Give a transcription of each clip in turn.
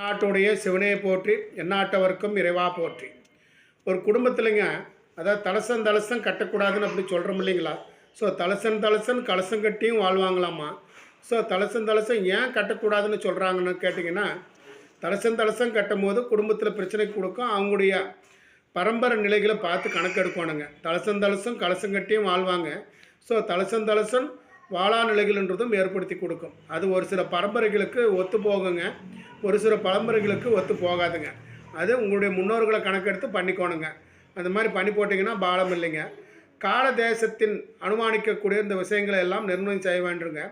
நாட்டுடைய சிவனையை போற்றி எந்நாட்டவர்க்கும் இறைவா போற்றி. ஒரு குடும்பத்திலைங்க அதாவது தலசன் தலசன் கட்டக்கூடாதுன்னு அப்படி சொல்கிறோம் இல்லைங்களா? ஸோ தலசன் தலசன் கலசம் கட்டியும் வாழ்வாங்களாமா? ஸோ தலசன் தலசம் ஏன் கட்டக்கூடாதுன்னு சொல்கிறாங்கன்னு கேட்டிங்கன்னா தலசன் தலசம் கட்டும் போது குடும்பத்தில் பிரச்சனை கொடுக்கும் அவங்களுடைய பரம்பரை நிலைகளை பார்த்து கணக்கெடுக்கணுங்க. தலசன் தலசம் கலசம் கட்டியும் வாழ்வாங்க. ஸோ தலசன் தலசன் வாழா நிலைகள்ன்றதும் ஏற்படுத்தி கொடுக்கும். அது ஒரு சில பரம்பரைகளுக்கு ஒத்து போகுங்க. ஒரு சில பரம்பரைகளுக்கு ஒத்து போகாதுங்க. அது உங்களுடைய முன்னோர்களை கணக்கெடுத்து பண்ணிக்கோணுங்க. அந்த மாதிரி பண்ணி போட்டிங்கன்னா பாலம் இல்லைங்க. கால தேசத்தின் அனுமானிக்கக்கூடிய இந்த விஷயங்களை எல்லாம் நிர்ணயம் செய்ய வேண்டுங்க.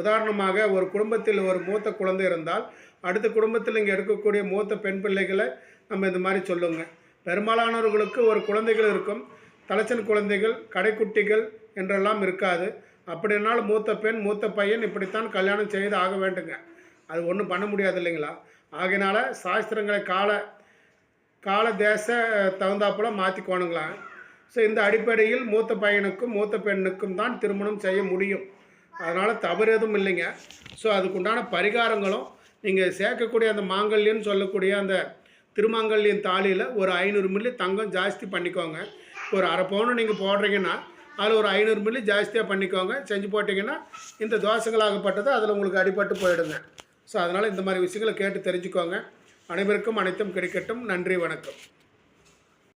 உதாரணமாக ஒரு குடும்பத்தில் ஒரு மூத்த குழந்தை இருந்தால் அடுத்த குடும்பத்தில் இங்கே இருக்கக்கூடிய மூத்த பெண் பிள்ளைகளை நம்ம இந்த மாதிரி சொல்லுங்க. பெரும்பாலானவர்களுக்கு ஒரு குழந்தைகள் இருக்கும். தலைச்சன் குழந்தைகள் கடைக்குட்டிகள் என்றெல்லாம் இருக்காது. அப்படின்னாலும் மூத்த பெண் மூத்த பையன் இப்படித்தான் கல்யாணம் செய்து ஆக வேண்டுங்க. அது ஒன்றும் பண்ண முடியாது இல்லைங்களா? ஆகினால சாஸ்திரங்களை கால கால தேச தகுந்தாப்புல மாற்றிக்கோணுங்களாம் ஸோ இந்த அடிப்படையில் மூத்த பையனுக்கும் மூத்த பெண்ணுக்கும் தான் திருமணம் செய்ய முடியும். அதனால் தவறு எதுவும் இல்லைங்க. ஸோ அதுக்குண்டான பரிகாரங்களும் நீங்கள் சேர்க்கக்கூடிய அந்த மாங்கல்யன்னு சொல்லக்கூடிய அந்த திருமாங்கல்யன் தாலியில் ஒரு ஐநூறு மில்லி தங்கம் ஜாஸ்தி பண்ணிக்கோங்க. ஒரு அரை பவுன் நீங்கள் போடுறீங்கன்னா அதில் ஒரு ஐநூறு மில்லி ஜாஸ்தியாக பண்ணிக்கோங்க. செஞ்சு போட்டிங்கன்னா இந்த தோசைகளாகப்பட்டது அதில் உங்களுக்கு அடிபட்டு போயிடுங்க. ஸோ அதனால் இந்த மாதிரி விஷயங்களை கேட்டு தெரிஞ்சுக்கோங்க. அனைவருக்கும் அனைத்தும் கிடைக்கட்டும். நன்றி வணக்கம்.